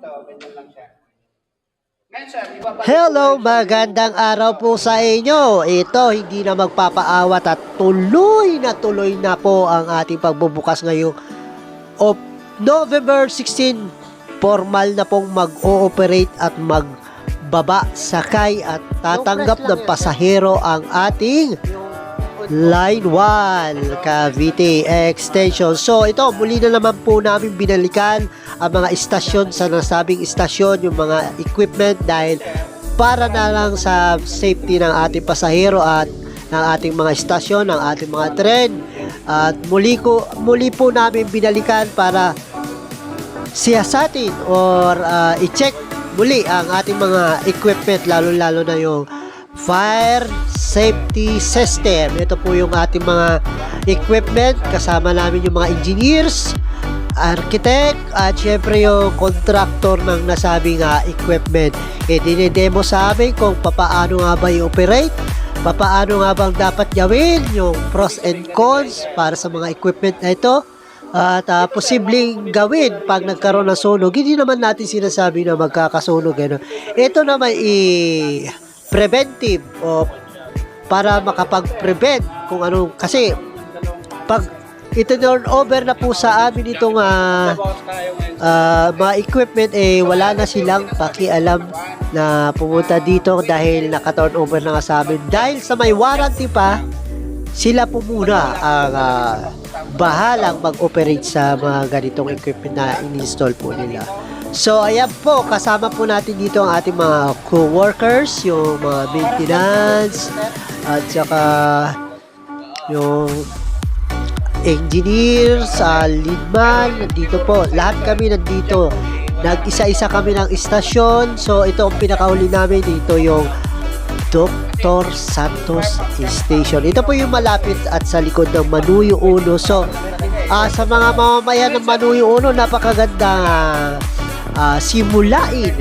to, ganyan lang siya. Hello, magandang araw po sa inyo. Ito, hindi na magpapaawat at tuloy na tuloy na po ang ating pagbubukas ngayong of November 16. Formal na pong mag-ooperate at magbaba, sakay at tatanggap ng pasahero ang ating Line 1 Cavite Extension. So ito, muli na naman po namin binalikan ang mga istasyon sa nasabing istasyon, yung mga equipment dahil para na lang sa safety ng ating pasahero at ng ating mga istasyon, ng ating mga tren. At muli, ko, muli po namin binalikan para siyasatin or uh, i-check muli ang ating mga equipment lalo-lalo na yung fire safety system. Ito po yung ating mga equipment kasama namin yung mga engineers, architect at syempre yung contractor ng nasabing uh, equipment. E dinidemo sa amin kung papaano nga ba i-operate, papaano nga bang dapat gawin, yung pros and cons para sa mga equipment na ito at ah, posibleng gawin pag nagkaroon ng sunog. Hindi naman natin sinasabi na magkakasunog. Ano. Ito naman i preventive o para makapag-prevent kung ano kasi pag ito turn over na po sa amin itong ngayon. ah, mga equipment eh wala na silang pakialam na pumunta dito dahil naka-turn over na nga sa amin dahil sa may warranty pa sila po muna ang ah, bahalang mag-operate sa mga ganitong equipment na in-install po nila. So, ayan po, kasama po natin dito ang ating mga co-workers, yung mga maintenance, at saka yung engineers, uh, leadman, nandito po. Lahat kami nandito. Nag-isa-isa kami ng istasyon. So, ito ang pinakahuli namin. Dito yung Dr. Santos Station. Ito po yung malapit at sa likod ng Manuyo Uno. So, ah, sa mga mamamayan ng Manuyo Uno, napakagandang ah, simulain.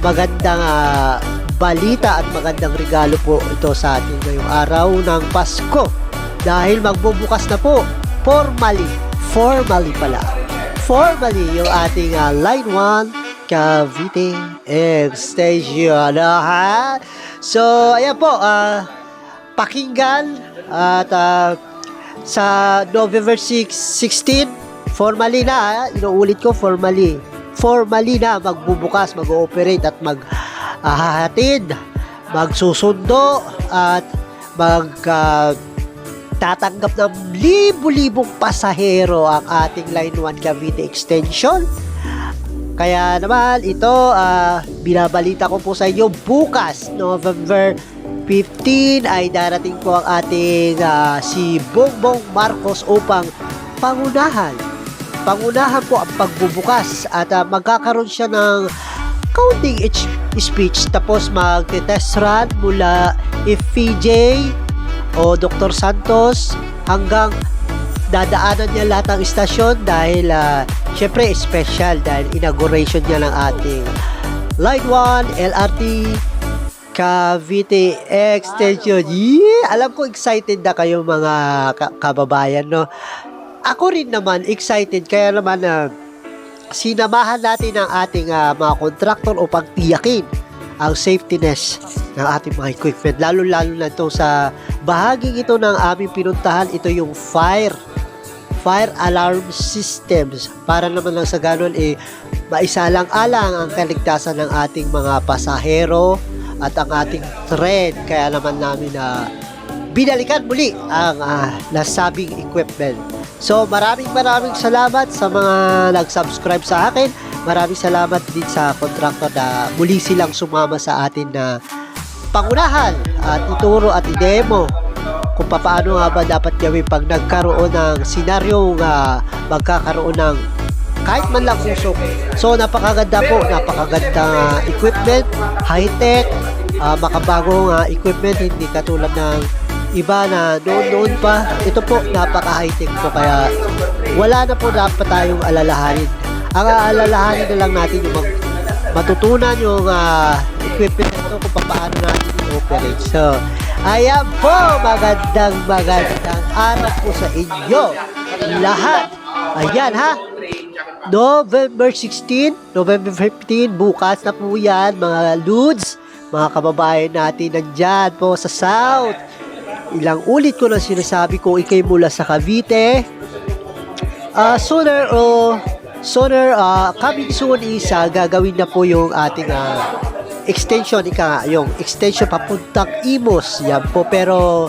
Magandang ah, balita at magandang regalo po ito sa atin ngayong araw ng Pasko. Dahil magbubukas na po, formally, formally pala, formally yung ating ah, Line 1 Cavite Extension. Ha? So, ayan po, ah, pakinggan at ah, sa November 6, 16, formally na, ah, inuulit ko, formally, formally na magbubukas, mag-ooperate at maghahatid, magsusundo at mag ah, tatanggap ng libu-libong pasahero ang ating Line 1 Cavite Extension. Kaya naman ito, ah, binabalita ko po sa inyo bukas, November 15 ay darating po ang ating ah, si Bongbong Marcos upang pangunahan. Pangunahan po ang pagbubukas at ah, magkakaroon siya ng kaunting ich- speech tapos magte-test run mula FPJ o Dr. Santos hanggang dadaanan niya lahat ng istasyon dahil uh, syempre special dahil inauguration niya ng ating Line 1 LRT Cavite Extension. Yeah! Alam ko excited na kayo mga ka- kababayan, no? Ako rin naman excited. Kaya naman na sinamahan natin ang ating ah, mga contractor upang tiyakin ang safetyness ng ating mga equipment. Lalo-lalo na ito sa bahaging ito ng aming pinuntahan, ito yung fire fire alarm systems. Para naman lang sa ganun eh maisalang-alang ang kaligtasan ng ating mga pasahero at ang ating tren. Kaya naman namin na binalikan muli ang ah, nasabing equipment so maraming maraming salamat sa mga nag-subscribe sa akin. Maraming salamat din sa contractor na muli silang sumama sa atin na pangunahan at ituro at i-demo kung paano nga ba dapat gawin pag nagkaroon ng senaryo nga magkakaroon ng kahit man lang usok. So napakaganda po, napakaganda equipment, high-tech, uh, makabagong uh, equipment, hindi katulad ng iba na noon-noon pa. Ito po, napaka-high-tech po kaya wala na po dapat tayong alalahanin. Ang aalalahanin na lang natin yung mag matutunan yung uh, equipment ito kung paano natin i-operate. So, ayan po, magandang magandang araw po sa inyo lahat. Ayan ha. November 16, November 15, bukas na po yan, mga Ludes, mga kababayan natin nandyan po sa South. Ilang ulit ko na sinasabi ko, ikay mula sa Cavite. Ah, sooner o sooner, ah, coming soon is ah, gagawin na po yung ating ah, extension, ika nga, yung extension papuntang Imos. Yan po, pero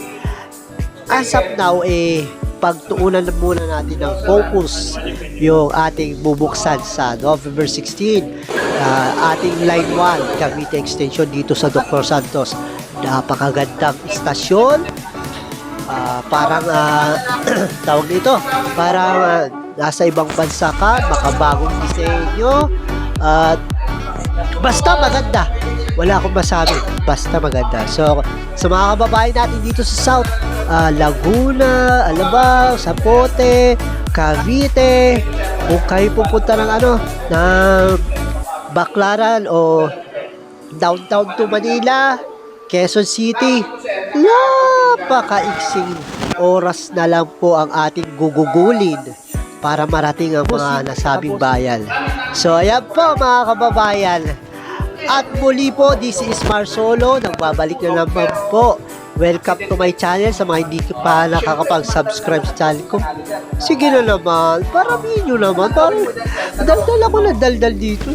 as of now, eh, pagtuunan na muna natin ng focus yung ating bubuksan sa November 16 ah, ating line 1 Cavite Extension dito sa Dr. Santos napakagandang istasyon Ah, parang ah, tawag dito parang ah, nasa ibang bansa ka makabagong disenyo at basta maganda. Wala akong masabi basta maganda. So sa mga kababayan natin dito sa South ah, Laguna, Alabang, Zapote, Cavite kung kayo pupunta ng ano ng Baclaran o downtown to Manila Quezon City napakaiksing oras na lang po ang ating gugugulin para marating ang mga nasabing bayan. So, ayan po mga kababayan. At muli po, this is Mar Solo. Nagbabalik na naman po. Welcome to my channel sa mga hindi pa nakakapag-subscribe sa channel ko. Sige na naman, paramihin nyo naman. Parang daldal ako na daldal dito.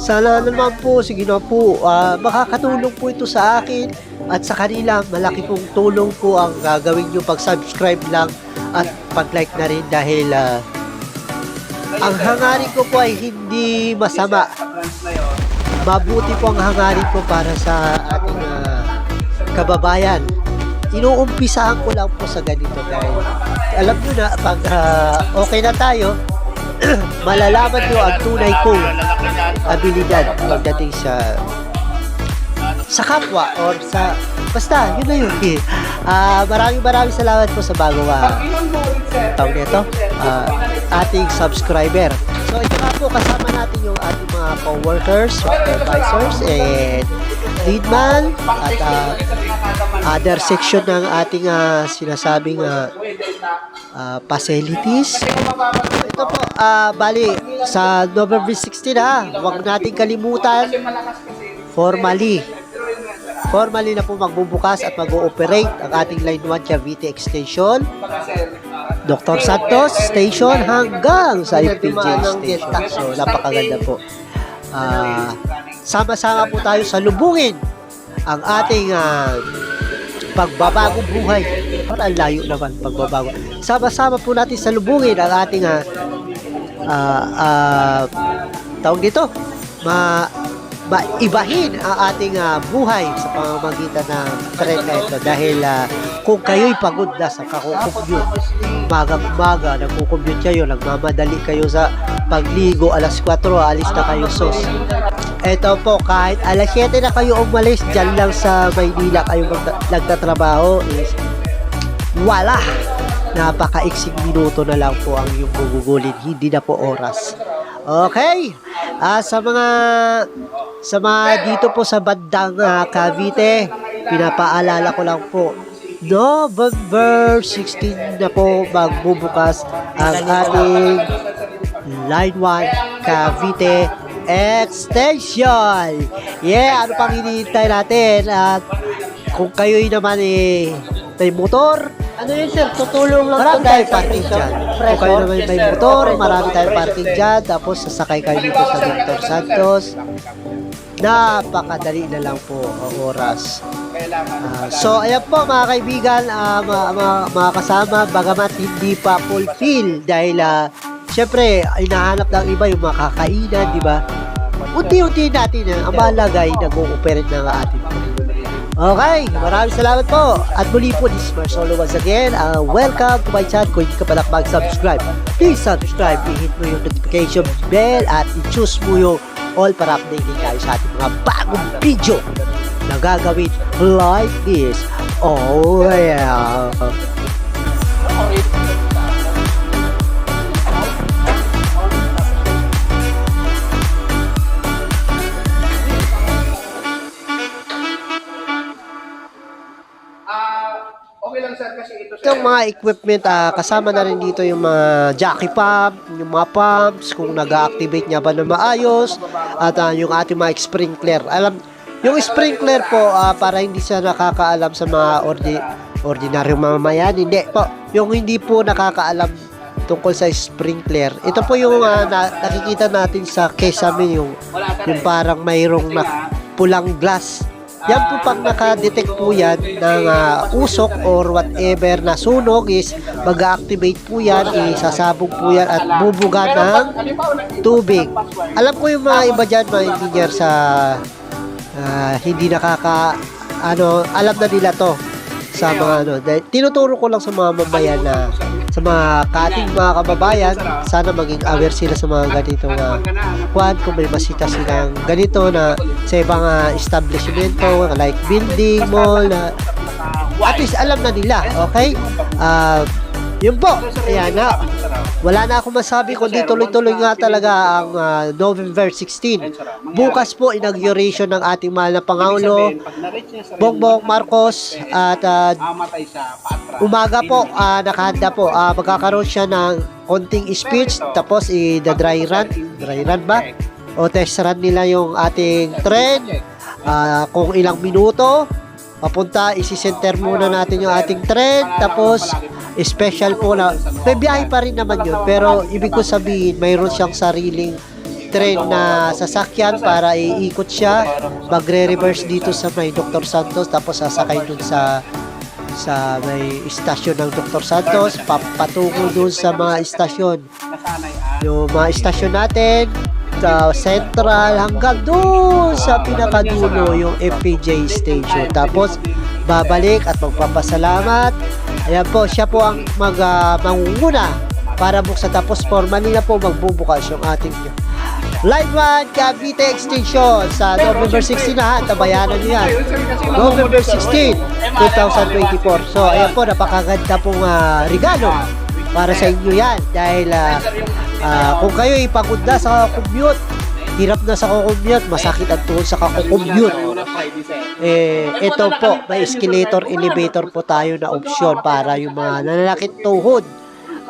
Sana naman po, sige na po, ah, makakatulong po ito sa akin at sa kanila, malaki pong tulong po ang gagawin nyo pag-subscribe lang at pag-like na rin dahil ah, ang hangarin ko po ay hindi masama. Mabuti po ang hangarin ko para sa ating ah, kababayan. Inuumpisahan ko lang po sa ganito dahil alam nyo na, pag ah, okay na tayo, malalaman nyo ang tunay kong abilidad pagdating sa sa kapwa or sa basta yun na yun eh. Ah, maraming maraming salamat po sa bago ah, tawag nito ah, ating subscriber so ito nga po kasama natin yung ating mga co-workers supervisors and leadman at ah, other section ng ating ah, sinasabing ah, ah, facilities ito po ah, bali sa November 16 ha huwag nating kalimutan formally formally na po magbubukas at mag-ooperate ang ating Line 1 Cavite Extension Dr. Santos Station hanggang sa FPJ Station. So, napakaganda po. Ah, sama-sama po tayo sa lubungin ang ating ah, pagbabagong buhay. Parang layo naman pagbabago. Sama-sama po natin sa lubungin ang ating ah, ah, ah, tawag dito, ma maibahin ang ating ah, buhay sa pamamagitan ng tren na ito dahil ah, kung kayo'y pagod na sa kakukumpute umaga-umaga nagkukumpute kayo nagmamadali kayo sa pagligo alas 4 alis na kayo sos ito po kahit alas 7 na kayo umalis dyan lang sa Maynila kayo magta- nagtatrabaho is wala. Napakaiksing minuto na lang po ang iyong gugugulin hindi na po oras. Okay Ah, sa mga sa mga dito po sa bandang ah, Cavite, pinapaalala ko lang po, November 16 na po magbubukas ang ating Line 1 Cavite Extension. Yeah, ano pang hinihintay natin? At kung kayo'y naman eh, may motor, Ano yun sir? Tutulong lang Marami tayong parking dyan. Kung kayo naman may motor, marami tayong parking dyan. Tapos sasakay kayo dito sa Dr. Santos. Napakadali na lang po ang oras. Ah, so, ayan po mga kaibigan, ah, mga, mga, mga kasama, bagamat hindi pa fulfill dahil ah, syempre, hinahanap ng iba yung makakainan, di ba? Unti-unti natin, ah, ang mahalaga ay nag-ooperate na ang ating Okay, maraming salamat po. At muli po, this is Marcelo once again. Uh, welcome to my channel. Kung hindi ka pa nakapag-subscribe, please subscribe. I-hit mo yung notification bell at i-choose mo yung all para updated tayo sa ating mga bagong video na gagawin like this. Oh, yeah. Itong mga equipment, ah, kasama na rin dito yung mga jockey pump, yung mga pumps, kung nag-activate niya ba na maayos, at ah, yung ating mga sprinkler. Alam, yung sprinkler po, ah, para hindi siya nakakaalam sa mga ordi, ordinaryong mamamayan, hindi po. Yung hindi po nakakaalam tungkol sa sprinkler. Ito po yung ah, na- nakikita natin sa kesame, yung, yung parang mayroong na, pulang glass. Yan po pag nakadetect po yan ng ah, usok or whatever na sunog is mag-activate po yan, isasabog po yan at bubuga ng tubig. Alam ko yung mga iba dyan, mga engineer sa ah, hindi nakaka ano, alam na nila to sa mga ano. Dahil tinuturo ko lang sa mga mambayan na sa mga kating mga kababayan, sana maging aware sila sa mga ganitong uh, kwan, kung may masita silang ganito na sa ibang uh, establishmento like building, mall, na at least alam na nila, okay? Ah, yun po, ayan na. Wala na akong masabi kundi tuloy-tuloy nga talaga ang ah, November 16. Bukas po inauguration ng ating mahal na Pangulo, Bongbong Marcos at ah, patra. umaga po ah, nakahanda po. Ah, magkakaroon siya ng konting speech tapos i-dry run. dry run ba? o test run nila yung ating trend Ah, kung ilang minuto papunta isi-center muna natin yung ating trend tapos special po na may biyahe pa rin naman yun pero ibig ko sabihin mayroon siyang sariling train na sasakyan para iikot siya magre-reverse dito sa may Dr. Santos tapos sasakay dun sa sa may istasyon ng Dr. Santos papatungo dun sa mga istasyon yung mga istasyon natin sa Central hanggang doon sa pinakadulo yung FPJ station tapos babalik at magpapasalamat ayan po siya po ang mag ah, mangunguna para buksan. Tapos formally na po magbubukas yung ating Line 1 Cavite Extension sa November 16 na tabayanan nyo yan. November 16 2024 so ayan po napakaganda pong ah, regalo para sa inyo yan. Dahil ah, ah, kung kayo ipagod na sa commute hirap na sa commute masakit ang tuhod sa commute eh ito po may escalator elevator po tayo na opsyon para yung mga nananakit tuhod.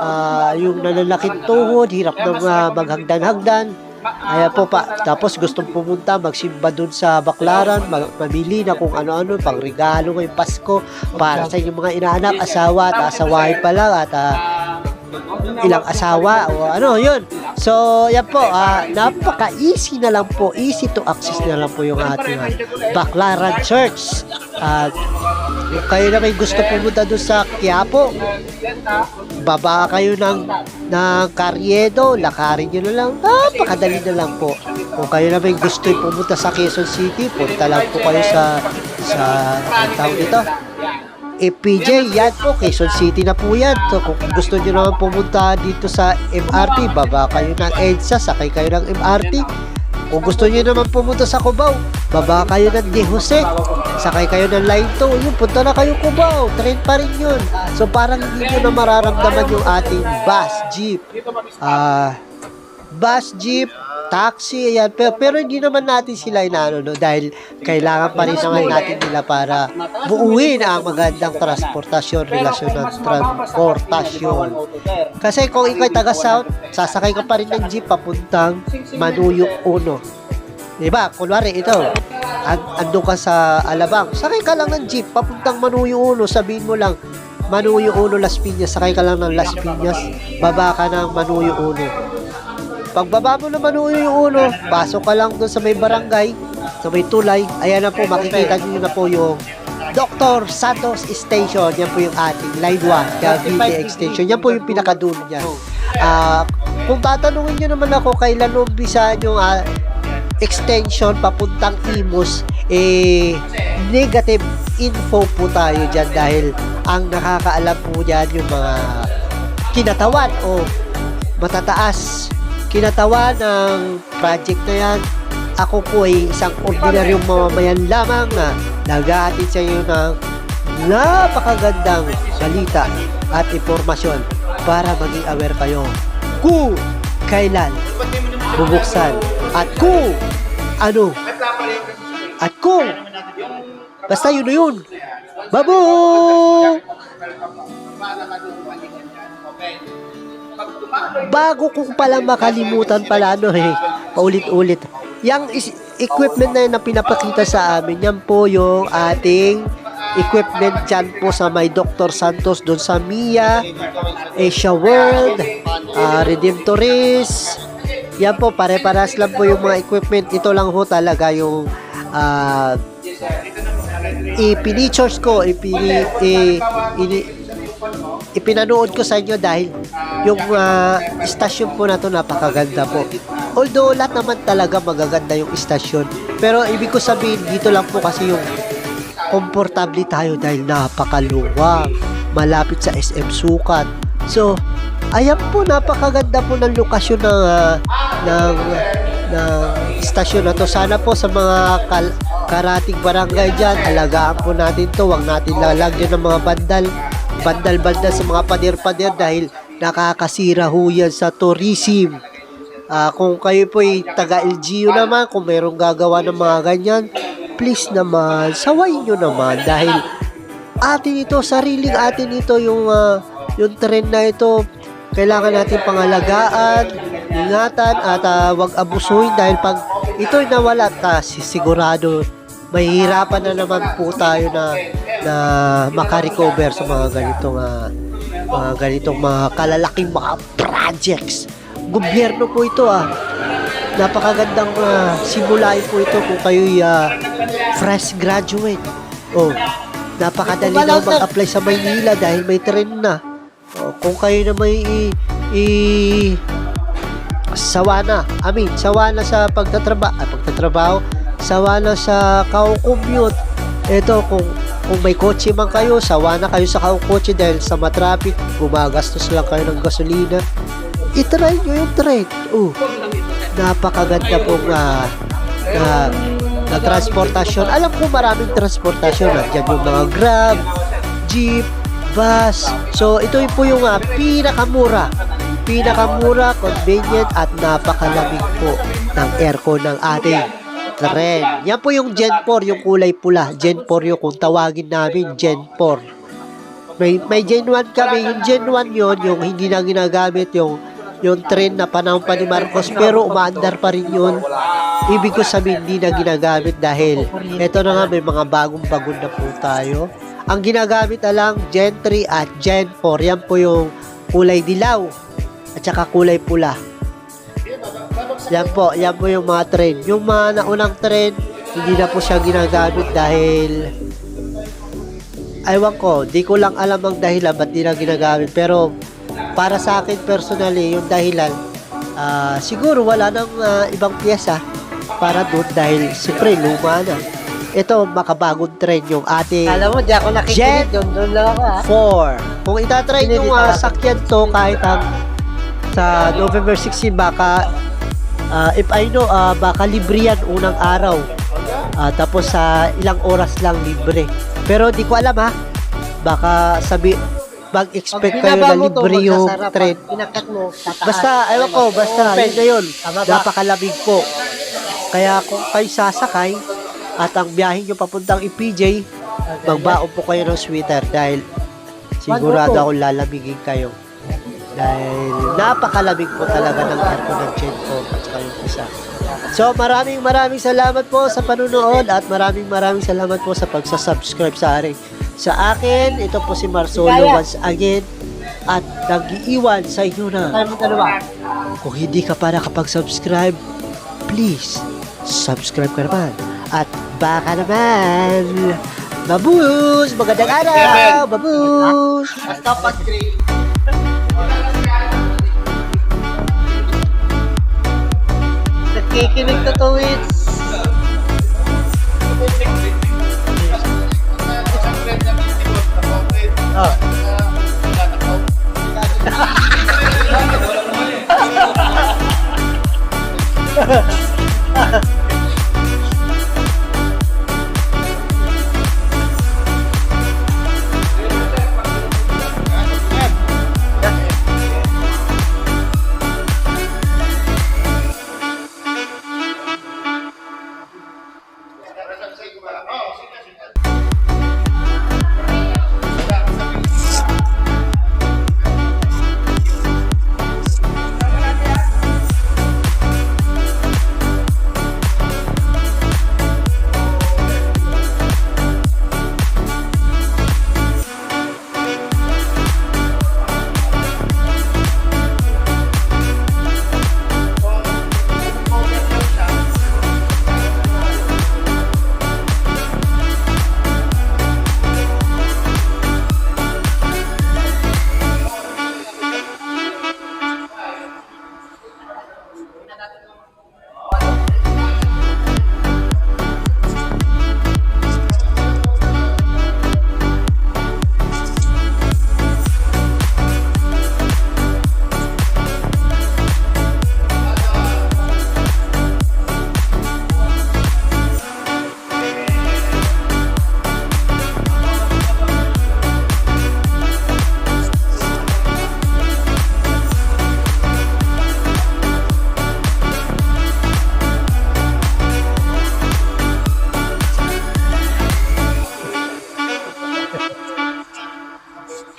Ah, yung nananakit tuhod hirap nang ah, maghagdan-hagdan. Ayan po pa. Tapos gustong pumunta, magsimba dun sa Baklaran, mamili na kung ano-ano, pang regalo ngayong Pasko para sa inyong mga inaanak, asawa, at asawahin pa lang at ah, ilang asawa o ano yun. So, yan po, ah, napaka-easy na lang po, easy to access na lang po yung ating ah, Baclaran Church. At kung kayo na may gusto pumunta doon sa Quiapo, baba kayo ng ng Carriedo, lakarin nyo na lang. Napakadali na lang po. Kung kayo na may gusto pumunta sa Quezon City, punta lang po kayo sa sa tawag dito. FPJ, yan po, Quezon City na po yan. So, kung gusto nyo naman pumunta dito sa MRT, baba kayo ng EDSA, sakay kayo ng MRT. Kung gusto nyo naman pumunta sa Cubao, baba kayo ng De Jose, sakay kayo ng Line 2, yun, punta na kayo Cubao, train pa rin yun. So, parang hindi nyo na mararamdaman yung ating bus, jeep, ah, bus, jeep, taxi, ayan. Pero, pero hindi naman natin sila inaano, no? Dahil kailangan pa rin naman natin nila para buuin ang magandang transportasyon, relasyon ng transportasyon. Kasi kung ikaw taga South, sasakay ka pa rin ng jeep papuntang Manuyok Uno. Diba? Kunwari ito, and, andun ka sa Alabang, sakay ka lang ng jeep papuntang Manuyok Uno, sabihin mo lang, Manuyok Uno Las Piñas, sakay ka lang ng Las Piñas, baba ka ng Manuyok Uno. Pagbaba mo naman yung uno, pasok ka lang doon sa may barangay, sa may tulay, ayan na po, makikita nyo na po yung Dr. Santos Station. Yan po yung ating Line 1, Cavite Extension. Yan po yung pinakadulo niya. Ah, kung tatanungin nyo naman ako, kailan umpisa yung ah, extension papuntang Imus, eh, negative info po tayo dyan dahil ang nakakaalam po dyan yung mga kinatawan o matataas kinatawan ng project na yan. Ako po ay isang ordinaryong mamamayan lamang na nag-aatid sa iyo ng napakagandang balita at informasyon para maging aware kayo kung kailan bubuksan at kung ano at kung basta yun na yun. Babo! Bago ko palang makalimutan pala ano eh, paulit-ulit. Yang is- equipment na yun na pinapakita sa amin, yan po yung ating equipment dyan po sa may Dr. Santos doon sa MIA, Asia World, uh, Redemptoris. Yan po, pare-paras lang po yung mga equipment. Ito lang ho talaga yung ah, ipinichors ko, ipini, i, ini, ipinanood ko sa inyo dahil yung ah, istasyon po na to napakaganda po. Although lahat naman talaga magaganda yung istasyon. Pero ibig ko sabihin dito lang po kasi yung komportable tayo dahil napakaluwang, malapit sa SM Sukat. So, ayan po napakaganda po ng lokasyon ng ah, ng ng istasyon na to. Sana po sa mga kal- karating barangay dyan, alagaan po natin to. Huwag natin lalagyan ng mga bandal, bandal-bandal sa mga pader-pader dahil nakakasira ho yan sa tourism. Ah, kung kayo po ay taga LGU naman, kung mayroong gagawa ng mga ganyan, please naman, sawayin nyo naman dahil atin ito, sariling atin ito yung ah, yung trend na ito. Kailangan natin pangalagaan, ingatan at ah, wag abusuhin dahil pag ito'y nawala, ta, sigurado mahihirapan na naman po tayo na na makarecover sa mga ganitong ah, mga ganitong mga kalalaking mga projects. Gobyerno po ito ah. Napakagandang uh, simulain po ito kung kayo'y ah, fresh graduate. Oh, napakadali na mag-apply sa Maynila dahil may trend na. Oh, kung kayo na may i, i sawa na, I mean, sawa na sa pagtatrabaho, ah, pagtatrabaho, sawa na sa commute. Ito, kung kung may kotse man kayo, sawa na kayo sa kotse dahil sa matraffic, gumagastos lang kayo ng gasolina. I-try nyo yung trend. Oh, napakaganda pong ah, na, na transportasyon. Alam ko maraming transportasyon. Nandiyan yung mga Grab, Jeep, bus. So, ito po yung ah, pinakamura. Pinakamura, convenient, at napakalamig po ng aircon ng ating tren. Yan po yung Gen 4, yung kulay pula. Gen 4 yung kung tawagin namin, Gen 4. May, may Gen 1 kami. Yung Gen 1 yon yung hindi na ginagamit yung yung trend na panahon pa ni Marcos pero umaandar pa rin yun. Ibig ko sabihin hindi na ginagamit dahil eto na nga may mga bagong bagon na po tayo. Ang ginagamit na lang Gen 3 at Gen 4. Yan po yung kulay dilaw at saka kulay pula. Yan po, yan po yung mga trend. Yung mga naunang trend, hindi na po siya ginagamit dahil aywan ko, di ko lang alam ang dahilan ba't di na ginagamit. Pero para sa akin personally, yung dahilan, ah, siguro wala nang ah, ibang pyesa para doon dahil siyempre luma na. Ito, makabagong trend yung ating Alam mo, di ako nakikinig. Doon, doon lang ako ha. 4. Kung itatry nyo uh, sakyan to kahit ang sa November 16 baka ah, if I know ah, baka libre yan unang araw Ah, tapos sa ilang oras lang libre pero di ko alam ha baka sabi mag-expect kayo na libre yung trend Pinakat mo. Basta, ewan ko, basta, yun na yun. Napakalamig po. Kaya kung kayo sasakay, at ang biyahe nyo papuntang EPJ, magbaon po kayo ng sweater dahil sigurado ako lalamigin kayo. Dahil napakalamig po talaga ng aircon ng 4 at saka yung isa. So maraming maraming salamat po sa panunood at maraming maraming salamat po sa pagsasubscribe sa akin. Sa akin, ito po si Marsolo once again at nag-iiwan sa inyo na kung hindi ka pa nakapag-subscribe, please, subscribe ka naman. At baka naman, babus! Magandang araw! Babus! Basta pag Kikinig to tuwits. Oh. Ha ha ha!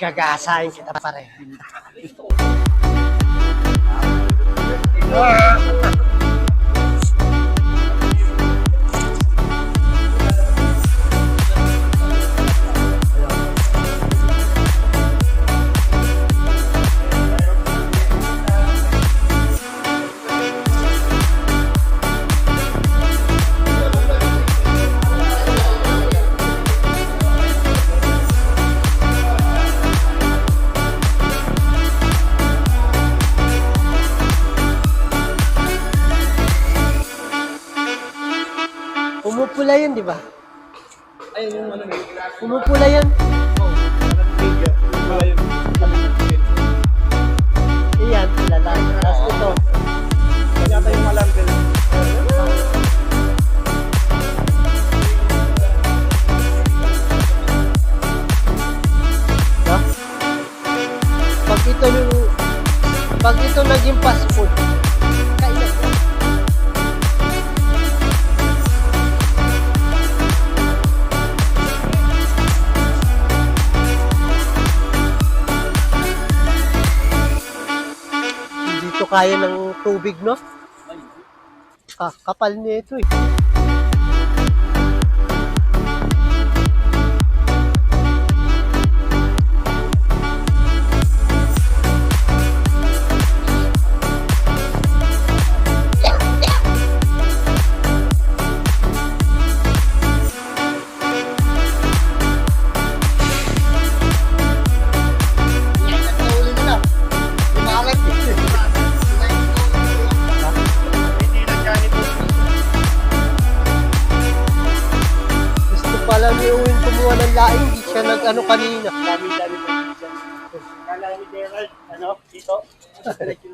Gagasahin kita pare. Pumupula yun, di ba? Ayun yung ano eh. Pumupula yan. Iyan, lala. Tapos ito. Yata yung malambel. Pag ito yung pag ito naging fast kaya ng tubig, no? Ah, kapal nito eh. Hasta aquí.